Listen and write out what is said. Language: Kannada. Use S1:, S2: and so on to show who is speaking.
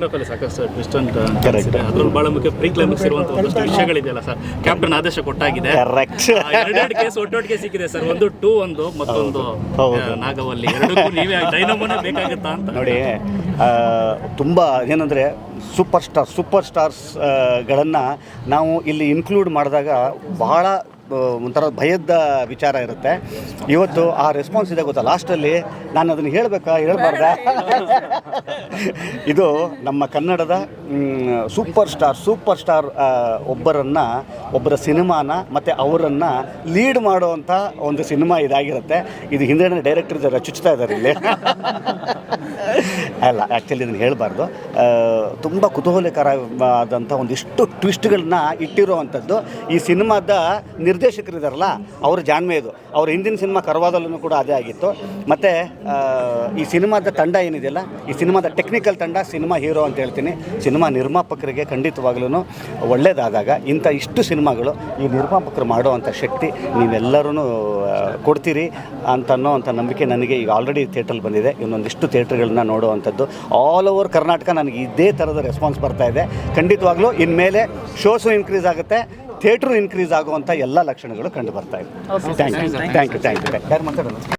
S1: ಸಾಕಷ್ಟು ಟ್ವಿಸ್ಟ್ ಅಂತ
S2: Correct.
S1: ಅದ್ರಲ್ಲಿ ಬಹಳ ಮುಖ್ಯ ಪ್ರೀ ಕ್ಲೈಮ್ಯಾಕ್ಸ್ ಇರುವಂತ ಒಂದಷ್ಟು ವಿಷಯಗಳಿದೆಯಲ್ಲ ಸರ್ ಕ್ಯಾಪ್ಟನ್ ಆದೇಶ ಕೊಟ್ಟಾಗಿದೆ.
S2: ಕರೆಕ್ಟ್
S1: ಎರಡೆರಡು ಕೇಸ್ ಒಟ್ಟೊಟ್ಟಿಗೆ ಸಿಕ್ಕಿದೆ ಸರ್ ಒಂದು ಟೂ ಒಂದು ಮತ್ತೊಂದು. ನಾಗವಲ್ಲಿ. ಎರಡಕ್ಕೂ ನೀವೇ ಡೈನಮೋನೇ ಬೇಕಾಗುತ್ತಾ ಅಂತ.
S2: ನೋಡಿ ತುಂಬ ಏನಂದರೆ ಸೂಪರ್ ಸ್ಟಾರ್ ಸೂಪರ್ ಸ್ಟಾರ್ಸ್ಗಳನ್ನು ನಾವು ಇಲ್ಲಿ ಇನ್ಕ್ಲೂಡ್ ಮಾಡಿದಾಗ ಬಹಳ ಒಂಥರ ಭಯದ ವಿಚಾರ ಇರುತ್ತೆ. ಇವತ್ತು ಆ ರೆಸ್ಪಾನ್ಸ್ ಇದೆ ಗೊತ್ತಾ? ಲಾಸ್ಟಲ್ಲಿ ನಾನು ಅದನ್ನು ಹೇಳಬೇಕಾ? ಹೇಳಬಾರ್ದ? ಇದು ನಮ್ಮ ಕನ್ನಡದ ಸೂಪರ್ ಸ್ಟಾರ್ ಸೂಪರ್ ಸ್ಟಾರ್ ಒಬ್ಬರನ್ನು, ಒಬ್ಬರ ಸಿನಿಮಾನ ಮತ್ತು ಅವರನ್ನು ಲೀಡ್ ಮಾಡುವಂಥ ಒಂದು ಸಿನಿಮಾ ಇದಾಗಿರುತ್ತೆ. ಇದು ಹಿಂದಿನ ಡೈರೆಕ್ಟರ್ ಇದ್ದಾರೆ ಚುಚ್ತಾ ಇದ್ದಾರೆ ಇಲ್ಲಿ. ಅಲ್ಲ ಆ್ಯಕ್ಚುಲಿ ಇದನ್ನು ಹೇಳಬಾರ್ದು. ತುಂಬ ಕುತೂಹಲಕರ ಆದಂಥ ಒಂದಿಷ್ಟು ಟ್ವಿಸ್ಟ್ಗಳನ್ನ ಇಟ್ಟಿರುವಂಥದ್ದು ಈ ಸಿನಿಮಾದ ನಿರ್ದೇಶಕರಿದಾರಲ್ಲ, ಅವ್ರ ಜಾಣ್ಮೆ ಇದು ಅವ್ರ ಹಿಂದಿನ ಸಿನಿಮಾ ಕರ್ವಾದಲ್ಲೂ ಕೂಡ ಅದೇ ಆಗಿತ್ತು. ಮತ್ತು ಈ ಸಿನಿಮಾದ ತಂಡ ಏನಿದೆಯಲ್ಲ, ಈ ಸಿನಿಮಾದ ಟೆಕ್ನಿಕಲ್ ತಂಡ ಸಿನಿಮಾ ಹೀರೋ ಅಂತ ಹೇಳ್ತೀನಿ. ಸಿನಿಮಾ ನಿರ್ಮಾಪಕರಿಗೆ ಖಂಡಿತವಾಗ್ಲೂ ಒಳ್ಳೆಯದಾದಾಗ ಇಂಥ ಇಷ್ಟು ಸಿನಿಮಾಗಳು ಈ ನಿರ್ಮಾಪಕರು ಮಾಡುವಂಥ ಶಕ್ತಿ ನೀವೆಲ್ಲರೂ ಕೊಡ್ತೀರಿ ಅಂತ ಅನ್ನೋ ಅಂಥ ನಂಬಿಕೆ ನನಗೆ ಈಗ ಆಲ್ರೆಡಿ ಥಿಯೇಟ್ರಲ್ಲಿ ಬಂದಿದೆ. ಇನ್ನೊಂದಿಷ್ಟು ಥಿಯೇಟ್ರ್ಗಳನ್ನ ನೋಡುವಂಥದ್ದು. ಆಲ್ ಓವರ್ ಕರ್ನಾಟಕ ನನಗೆ ಇದೇ ಥರದ ರೆಸ್ಪಾನ್ಸ್ ಬರ್ತಾ ಇದೆ. ಖಂಡಿತವಾಗ್ಲೂ ಇನ್ಮೇಲೆ ಶೋಸು ಇನ್ಕ್ರೀಸ್ ಆಗುತ್ತೆ. ಥಿಯೇಟ್ರು ಇನ್ಕ್ರೀಸ್ ಆಗುವಂಥ ಎಲ್ಲ ಲಕ್ಷಣಗಳು ಕಂಡು ಬರ್ತಾ ಇದೆ. Thank you thank you thank you